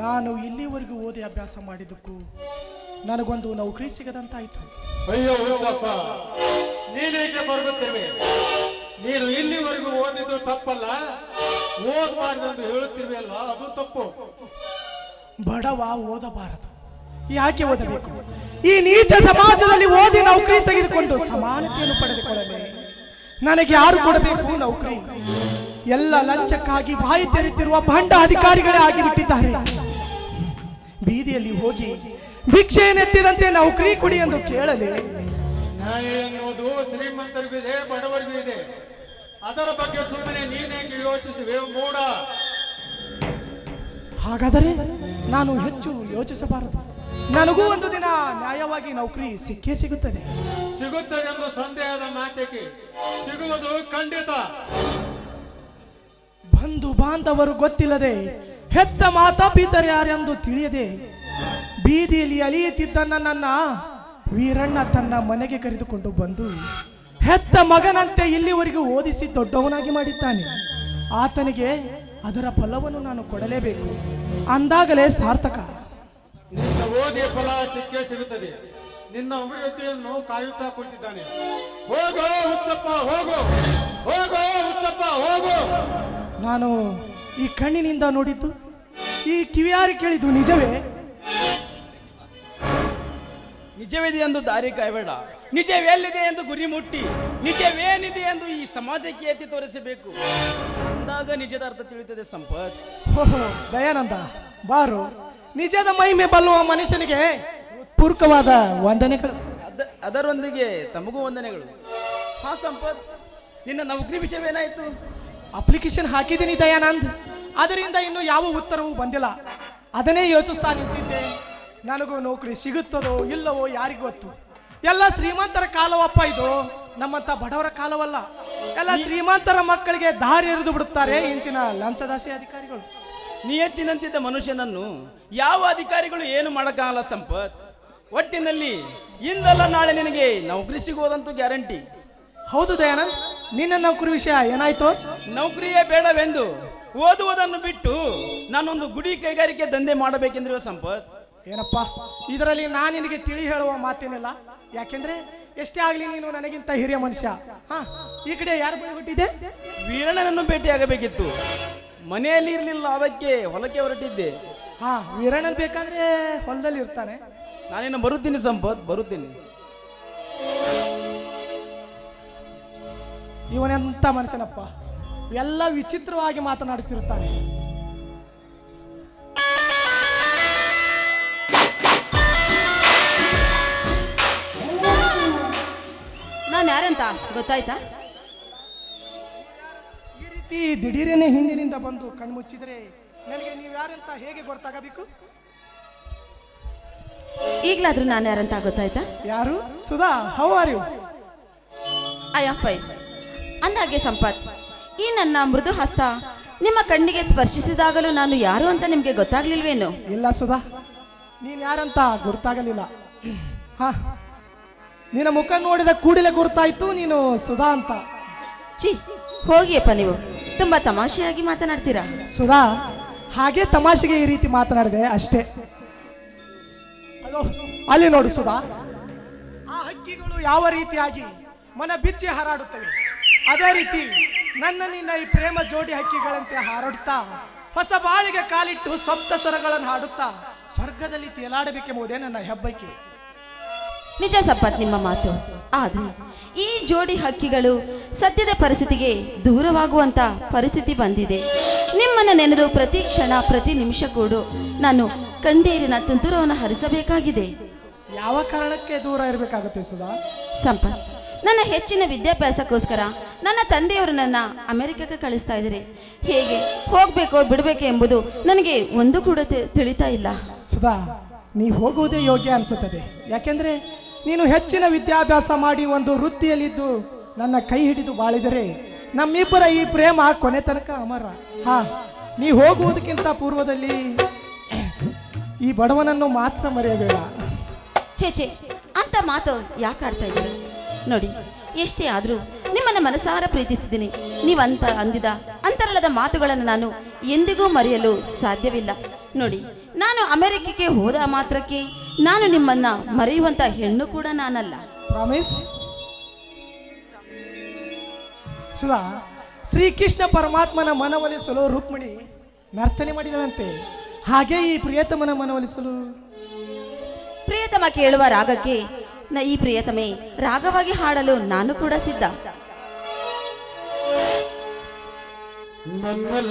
ನಾನು ಇಲ್ಲಿವರೆಗೂ ಓದಿ ಅಭ್ಯಾಸ ಮಾಡಿದ್ದಕ್ಕೂ ನನಗೊಂದು ನೌಕರಿ ಸಿಗದಂತಾಯ್ತು. ಅಯ್ಯೋ ನೀನೇಕೆ ಬರುಗುತ್ತಿರುವೆ ನೀನು ಇಲ್ಲಿವರೆಗೂ ಓದಿದ್ದು ತಪ್ಪಲ್ಲ? ಓದಬಾರ್ದೆಂದು ಹೇಳುತ್ತಿರುವೆಯಲ್ಲ ಅದು ತಪ್ಪು. ಬಡವ ಓದಬಾರದು. ಯಾಕೆ ಓದಬೇಕು? ಈ ನೀಚ ಸಮಾಜದಲ್ಲಿ ಓದಿ ನೌಕರಿ ತೆಗೆದುಕೊಂಡು ಸಮಾನತೆಯನ್ನು ಪಡೆದುಕೊಳ್ಳಲೆ. ನನಗೆ ಯಾರು ಕೊಡಬೇಕು? ನೌಕರಿ ಎಲ್ಲ ಲಂಚಕ್ಕಾಗಿ ಬಾಯಿ ತೆರೆತಿರುವ ಭಂಡ ಅಧಿಕಾರಿಗಳೇ ಆಗಿಬಿಟ್ಟಿದ್ದಾರೆ. ಬೀದಿಯಲ್ಲಿ ಹೋಗಿ ಭಿಕ್ಷೆಯನ್ನೆತ್ತಿದಂತೆ ನೌಕರಿ ಕೊಡಿ ಎಂದು ಕೇಳಲಿ. ನ್ಯಾಯ ಎನ್ನುವುದು ಶ್ರೀಮಂತರಿಗೂ ಇದೆ ಬಡವರಿಗೂ ಇದೆ. ಅದರ ಬಗ್ಗೆ ಸುಮ್ಮನೆ ನೀನೇಕೆ ಯೋಚಿಸುವೆ ಮೂಡ? ಹಾಗಾದರೆ ನಾನು ಹೆಚ್ಚು ಯೋಚಿಸಬಾರದು. ನನಗೂ ಒಂದು ದಿನ ನ್ಯಾಯವಾಗಿ ನೌಕರಿ ಸಿಕ್ಕೇ ಸಿಗುತ್ತದೆ. ಸಿಗುತ್ತದೆ ಎಂಬ ಸಂದೇಹದ ಮಾತೇಕೆ? ಸಿಗುವುದು ಖಂಡಿತ. ಬಂಧು ಬಾಂಧವರು ಗೊತ್ತಿಲ್ಲದೆ ಹೆತ್ತ ಮಾತಾ ಪಿತರ ಯಾರೆಂದು ತಿಳಿಯದೆ ಬೀದಿಯಲ್ಲಿ ಅಲಿಯುತ್ತಿದ್ದ ನನ್ನ ವೀರಣ್ಣ ತನ್ನ ಮನೆಗೆ ಕರೆದುಕೊಂಡು ಬಂದು ಹೆತ್ತ ಮಗನಂತೆ ಇಲ್ಲಿವರೆಗೂ ಓದಿಸಿ ದೊಡ್ಡವನಾಗಿ ಮಾಡಿದ್ದಾನೆ. ಆತನಿಗೆ ಅದರ ಫಲವನ್ನು ನಾನು ಕೊಡಲೇಬೇಕು. ಅಂದಾಗಲೇ ಸಾರ್ಥಕ. ನಿನ್ನ ಓದಿಯ ಫಲ ಸಿಕ್ಕೇ ಸಿಗುತ್ತದೆ. ನಿನ್ನ ಅಭಿವೃದ್ಧಿಯನ್ನು ಕಾಯುತ್ತಾ ಕುಳಿತಿದ್ದಾನೆ. ಹೋಗೋ ಉತ್ತಪ್ಪ ಹೋಗೋ. ಹೋಗೋ ಉತ್ತಪ್ಪ ಹೋಗೋ. ನಾನು ಈ ಕಣ್ಣಿನಿಂದ ನೋಡಿದ್ದು ಈ ಕಿವಿಯಾರಿ ಕೇಳಿದ್ದು ನಿಜವೇ? ನಿಜವಿದೆ ಎಂದು ದಾರಿ ಕಾಯಬೇಡ. ನಿಜವೇಲ್ಲಿದೆ ಎಂದು ಗುರಿ ಮುಟ್ಟಿ. ನಿಜವೇನಿದೆ ಎಂದು ಈ ಸಮಾಜಕ್ಕೆ ಎತ್ತಿ ತೋರಿಸಬೇಕು. ಅಂದಾಗ ನಿಜದ ಅರ್ಥ ತಿಳಿಯುತ್ತದೆ ಸಂಪತ್. ಓಹೋ ದಯಾನಂದ ಬಾರು. ನಿಜದ ಮಹಿಮೆ ಬಲ್ಲುವ ಮನುಷ್ಯನಿಗೆ ಪೂರ್ಕವಾದ ವಂದನೆಗಳು. ಅದ ಅದರೊಂದಿಗೆ ತಮಗೂ ವಂದನೆಗಳು. ಹಾ ಸಂಪತ್ ನಿನ್ನ ನೌಕರಿ ವಿಷಯವೇನಾಯಿತು? ಅಪ್ಲಿಕೇಶನ್ ಹಾಕಿದ್ದೀನಿ ದಯಾನಂದ್. ಅದರಿಂದ ಇನ್ನು ಯಾವ ಉತ್ತರವೂ ಬಂದಿಲ್ಲ. ಅದನ್ನೇ ಯೋಚಿಸ್ತಾ ನಿಂತಿದ್ದೆ. ನನಗೂ ನೌಕರಿ ಸಿಗುತ್ತದೋ ಇಲ್ಲವೋ ಯಾರಿಗೂ ಗೊತ್ತು. ಎಲ್ಲ ಶ್ರೀಮಂತರ ಕಾಲವಪ್ಪ ಇದು. ನಮ್ಮಂತ ಬಡವರ ಕಾಲವಲ್ಲ. ಎಲ್ಲ ಶ್ರೀಮಂತರ ಮಕ್ಕಳಿಗೆ ದಾರಿ ಎರೆದು ಬಿಡುತ್ತಾರೆ ಇಂಚಿನ ಲಂಚದಾಸಿ ಅಧಿಕಾರಿಗಳು. ನಿಯತ್ತಿನಂತಿದ್ದ ಮನುಷ್ಯನನ್ನು ಯಾವ ಅಧಿಕಾರಿಗಳು ಏನು ಮಾಡೋಕ್ಕಾಗಲ್ಲ ಸಂಪತ್. ಒಟ್ಟಿನಲ್ಲಿ ಇಂದಲ್ಲ ನಾಳೆ ನಿನಗೆ ನೌಕರಿ ಸಿಗುವುದಂತೂ ಗ್ಯಾರಂಟಿ. ಹೌದು ದಯಾನಂದ್ ನಿನ್ನ ನೌಕರಿ ವಿಷಯ ಏನಾಯ್ತು? ನೌಕರಿಯೇ ಬೇಡವೆಂದು ಓದುವುದನ್ನು ಬಿಟ್ಟು ನಾನೊಂದು ಗುಡಿ ಕೈಗಾರಿಕೆ ದಂಧೆ ಮಾಡಬೇಕೆಂದಿರುವ ಸಂಪತ್. ಏನಪ್ಪ? ಇದರಲ್ಲಿ ನಾನು ನಿನಗೆ ತಿಳಿ ಹೇಳುವ ಮಾತೇನಿಲ್ಲ. ಯಾಕೆಂದ್ರೆ ಎಷ್ಟೇ ಆಗಲಿ ನೀನು ನನಗಿಂತ ಹಿರಿಯ ಮನುಷ್ಯ. ಹಾ ಈ ಕಡೆ ಯಾರು ಬಂದ್ಬಿಟ್ಟಿದೆ ವೀರಣ್ಣನನ್ನು ಭೇಟಿಯಾಗಬೇಕಿತ್ತು. ಮನೆಯಲ್ಲಿ ಇರಲಿಲ್ಲ ಅದಕ್ಕೆ ಹೊಲಕ್ಕೆ ಹೊರಟಿದ್ದೆ. ಹಾ ವೀರಣ್ಣನ್ ಬೇಕಾದ್ರೆ ಹೊಲದಲ್ಲಿ ಇರ್ತಾನೆ. ನಾನೇನು ಬರುತ್ತೀನಿ ಸಂಪತ್ ಬರುತ್ತೀನಿ. ಇವನೆಂತ ಮನುಷ್ಯನಪ್ಪ? ಎಲ್ಲ ವಿಚಿತ್ರವಾಗಿ ಮಾತನಾಡುತ್ತಿರ್ತಾನೆ ನಾನು ಯಾರಂತ ಗೊತ್ತಾಯ್ತಾ? ಈ ರೀತಿ ದಿಢೀರನೆ ಹಿಂದಿನಿಂದ ಬಂದು ಕಣ್ಮುಚ್ಚಿದ್ರೆ ನನಗೆ ನೀವು ಯಾರಂತ ಹೇಗೆ ಗೊತ್ತಾಗಬೇಕು? ಈಗಲಾದ್ರೂ ನಾನು ಯಾರಂತ ಗೊತ್ತಾಯ್ತಾ? ಯಾರು? Sudha how are you I am fine ಅಂದಾಗೆ ಸಂಪತ್. ಈ ನನ್ನ ಮೃದು ಹಸ್ತ. ನಿಮ್ಮ ಕಣ್ಣಿಗೆ ಸ್ಪರ್ಶಿಸಿದಾಗಲೂ ನಾನು ಯಾರು ಅಂತ ನಿಮಗೆ ಗೊತ್ತಾಗ್ಲಿಲ್ವೇನು? ಇಲ್ಲ ಸುಧಾ ನೀನ್ ಯಾರಂತ ಗುರ್ತಾಗಲಿಲ್ಲ. ಹಾ ನಿನ್ನ ಮುಖ ನೋಡಿದ ಕೂಡಲೇ ಗುರ್ತಾಯ್ತು ನೀನು ಸುಧಾ ಅಂತ. ಚಿ ಹೋಗಿಯಪ್ಪ ನೀವು. ತುಂಬಾ ತಮಾಷೆಯಾಗಿ ಮಾತನಾಡ್ತೀರಾ? ಸುಧಾ ಹಾಗೆ ತಮಾಷೆಗೆ ಈ ರೀತಿ ಮಾತನಾಡಿದೆ ಅಷ್ಟೇ. ಅಲ್ಲಿ ನೋಡು ಸುಧಾ. ಆ ಹಕ್ಕಿಗಳು ಯಾವ ರೀತಿಯಾಗಿ ಮನ ಬಿಚ್ಚಿ ಹಾರಾಡುತ್ತವೆ? ಅದೇ ರೀತಿ ನನ್ನ ನಿನ್ನ ಈ ಪ್ರೇಮ ಜೋಡಿ ಹಕ್ಕಿಗಳಂತೆ ಹಾರಾಡುತ್ತಾ ಹೊಸ ಬಾಳಿಗೆ ಕಾಲಿಟ್ಟು ಸಪ್ತ ಸ್ವರಗಳನ್ನು ಹಾಡುತ್ತಾ ಸ್ವರ್ಗದಲ್ಲಿ ತೇಲಾಡಬೇಕೆಂಬುದೇ ನನ್ನ ಹೆಬ್ಬಕ್ಕೆ ನಿಜ ಸಪ್ಪತ್ ನಿಮ್ಮ ಮಾತು. ಆದ್ರೆ ಈ ಜೋಡಿ ಹಕ್ಕಿಗಳು ಸದ್ಯದ ಪರಿಸ್ಥಿತಿಗೆ ದೂರವಾಗುವಂತ ಪರಿಸ್ಥಿತಿ ಬಂದಿದೆ. ನಿಮ್ಮನ್ನ ನೆನೆದು ಪ್ರತಿ ಕ್ಷಣ ಪ್ರತಿ ನಿಮಿಷ ಕೂಡ ನಾನು ಕಣ್ಣೀರಿನ ತುಂತುರವನ್ನು ಹರಿಸಬೇಕಾಗಿದೆ. ಯಾವ ಕಾರಣಕ್ಕೆ ದೂರ ಇರಬೇಕಾಗುತ್ತೆ ಸುಧಾ? ಸಂಪತ್ ನನ್ನ ಹೆಚ್ಚಿನ ವಿದ್ಯಾಭ್ಯಾಸಕ್ಕೋಸ್ಕರ ನನ್ನ ತಂದೆಯವರು ನನ್ನ ಅಮೆರಿಕಕ್ಕೆ ಕಳಿಸ್ತಾ ಇದ್ದಾರೆ. ಹೇಗೆ ಹೋಗಬೇಕೋ ಬಿಡಬೇಕು ಎಂಬುದು ನನಗೆ ಒಂದು ಕೂಡ ತಿಳಿತಾ ಇಲ್ಲ. ಸುಧಾ ನೀ ಹೋಗುವುದೇ ಯೋಗ್ಯ ಅನಿಸುತ್ತದೆ. ಯಾಕೆಂದರೆ ನೀನು ಹೆಚ್ಚಿನ ವಿದ್ಯಾಭ್ಯಾಸ ಮಾಡಿ ಒಂದು ವೃತ್ತಿಯಲ್ಲಿದ್ದು ನನ್ನ ಕೈ ಹಿಡಿದು ಬಾಳಿದರೆ ನಮ್ಮಿಬ್ಬರ ಈ ಪ್ರೇಮ ಕೊನೆ ತನಕ ಅಮರ. ಹಾ ನೀ ಹೋಗುವುದಕ್ಕಿಂತ ಪೂರ್ವದಲ್ಲಿ ಈ ಬಡವನನ್ನು ಮಾತ್ರ ಮರೆಯಬೇಡ. ಛೇ ಛೇ ಅಂತ ಮಾತು ಯಾಕೆ ಆಡ್ತಾ ಇದ್ದೀರಿ? ನೋಡಿ ಎಷ್ಟೇ ಆದರೂ ನಿಮ್ಮನ್ನು ಮನಸಾರ ಪ್ರೀತಿಸಿದ್ದೀನಿ. ನೀವಂತ ಅಂದಿದ ಅಂತರಳದ ಮಾತುಗಳನ್ನು ನಾನು ಎಂದಿಗೂ ಮರೆಯಲು ಸಾಧ್ಯವಿಲ್ಲ. ನೋಡಿ ನಾನು ಅಮೆರಿಕಕ್ಕೆ ಹೋದ ಮಾತ್ರಕ್ಕೆ ನಾನು ನಿಮ್ಮನ್ನ ಮರೆಯುವಂತ ಹೆಣ್ಣು ಕೂಡ ನಾನಲ್ಲ. ಪ್ರಾಮಿಸ್. ಸುಧಾ ಶ್ರೀಕೃಷ್ಣ ಪರಮಾತ್ಮನ ಮನವೊಲಿಸಲು ರುಕ್ಮಿಣಿ ನರ್ತನೆ ಮಾಡಿದಳಂತೆ. ಹಾಗೆ ಈ ಪ್ರಿಯತಮನ ಮನವೊಲಿಸಲು? ಪ್ರಿಯತಮ ಕೇಳುವ ರಾಗಕ್ಕೆ ನ ಈ ಪ್ರಿಯತಮೆ ರಾಗವಾಗಿ ಹಾಡಲು ನಾನು ಕೂಡ ಸಿದ್ಧ. ನನ್ನ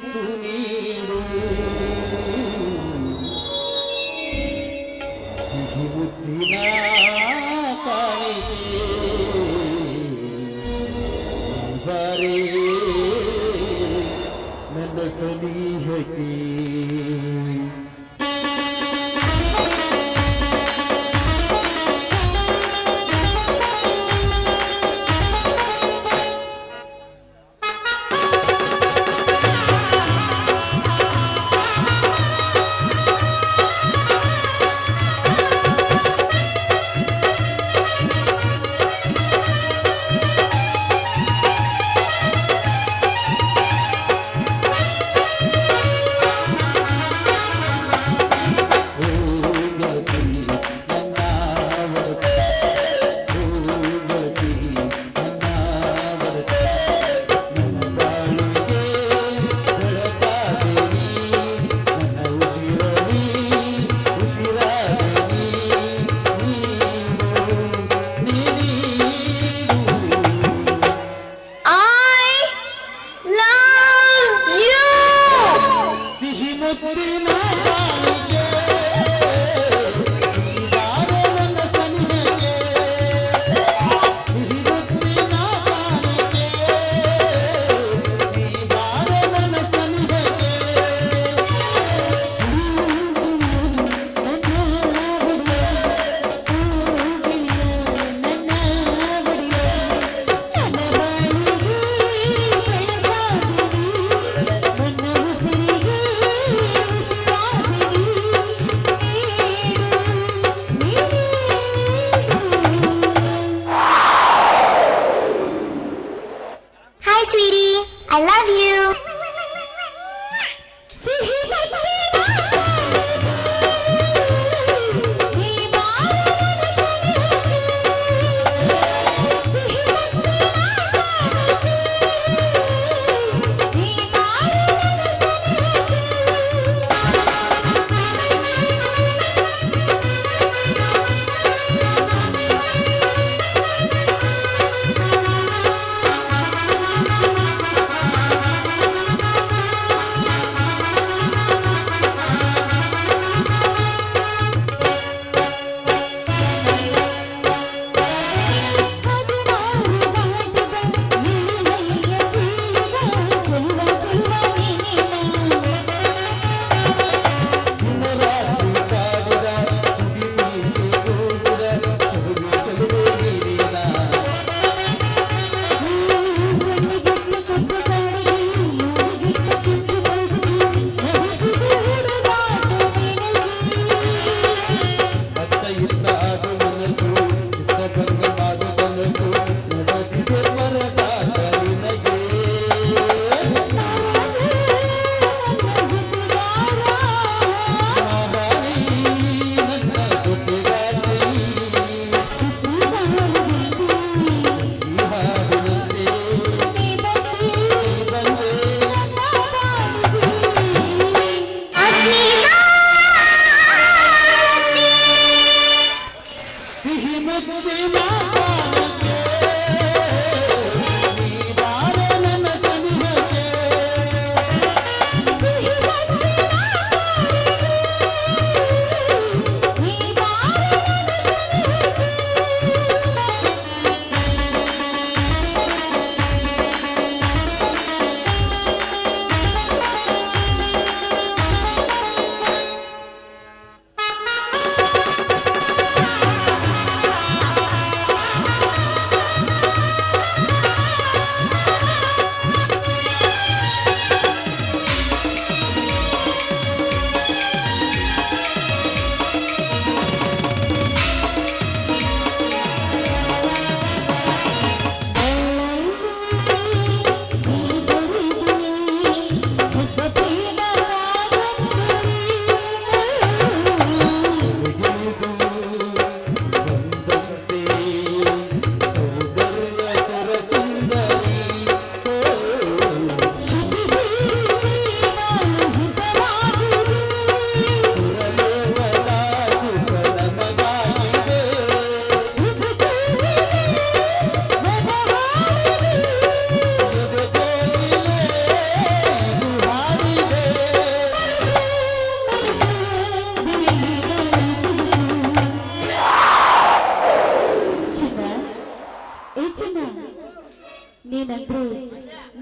تنير ببدنا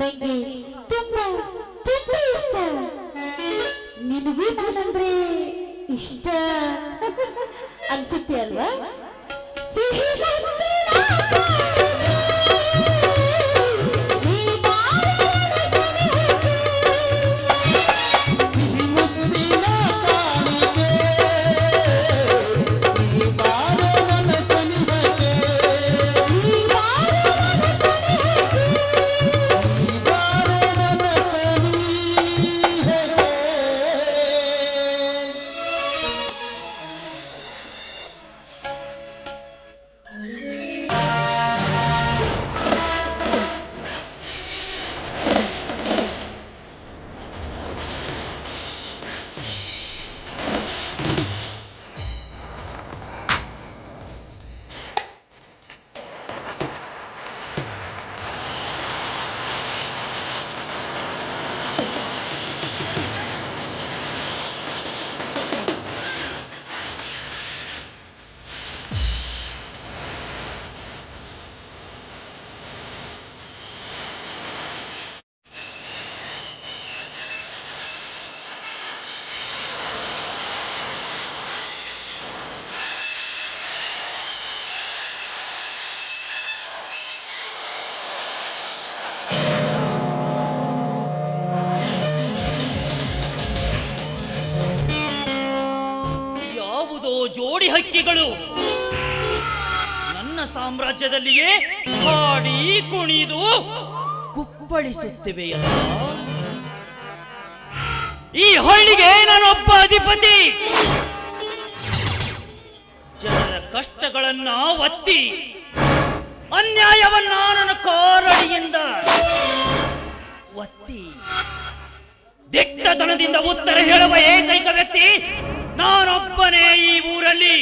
Baby. ನನ್ನ ಸಾಮ್ರಾಜ್ಯದಲ್ಲಿಯೇ ಹಾಡಿ ಕುಣಿದು ಕುಪ್ಪಳಿಸುತ್ತಿವೆಯಲ್ಲ ಈ ಹಳ್ಳಿಗೆ ನಾನೊಬ್ಬ ಅಧಿಪತಿ. ಜನರ ಕಷ್ಟಗಳನ್ನ ಒತ್ತಿ, ಅನ್ಯಾಯವನ್ನ ನನ್ನ ಕಾರಡಿಯಿಂದ ಒತ್ತಿ, ದಿಟ್ಟತನದಿಂದ ಉತ್ತರ ಹೇಳುವ ಏಕೈಕ ವ್ಯಕ್ತಿ ನಾನೊಬ್ಬನೇ ಈ ಊರಲ್ಲಿ.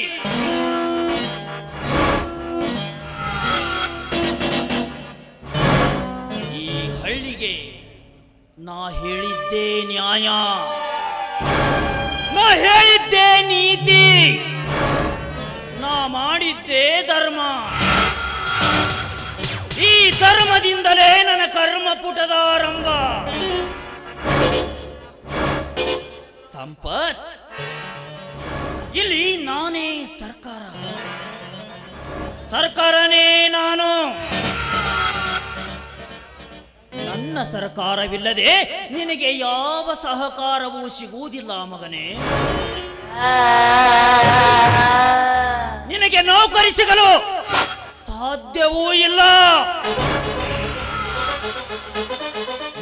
ಹಳ್ಳಿಗೆ ನಾ ಹೇಳಿದ್ದೆ ನ್ಯಾಯ. ನಾ ಹೇಳಿದ್ದೆ ನೀತಿ. ನಾ ಮಾಡಿದ್ದೆ ಧರ್ಮ. ಈ ಧರ್ಮದಿಂದಲೇ ನನ್ನ ಕರ್ಮ ಪುಟದ ಆರಂಭ. ಸಂಪತ್, ಇಲ್ಲಿ ನಾನೇ ನನ್ನ ಸರ್ಕಾರವಿಲ್ಲದೆ ನಿನಗೆ ಯಾವ ಸಹಕಾರವೂ ಸಿಗುವುದಿಲ್ಲ ಮಗನೇ. ನಿನಗೆ ನೌಕರಿ ಸಿಗಲು ಸಾಧ್ಯವೂ ಇಲ್ಲ.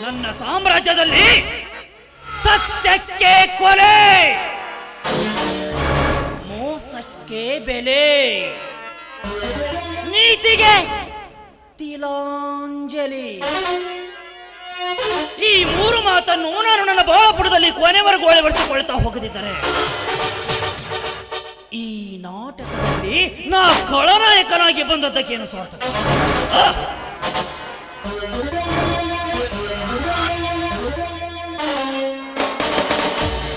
ನನ್ನ ಸಾಮ್ರಾಜ್ಯದಲ್ಲಿ ಸತ್ಯಕ್ಕೆ ಕೊಲೆ, ಮೋಸಕ್ಕೆ ಬೆಲೆ, ನೀತಿಗೆ ತಿಲಾಂಜಲಿ. ಈ ಮೂರು ಮಾತನ್ನು ನಾನು ನನ್ನ ಭಾವಪುಟದಲ್ಲಿ ಕೊನೆವರೆಗೂ ಅಳವಡಿಸಿಕೊಳ್ತಾ ಹೋಗದಿದ್ದರೆ ಈ ನಾಟಕದಲ್ಲಿ ನಾ ಖಳನಾಯಕನಾಗಿ ಬಂದದ್ದಕ್ಕೇನು ಸ್ವಾರ್ಥ!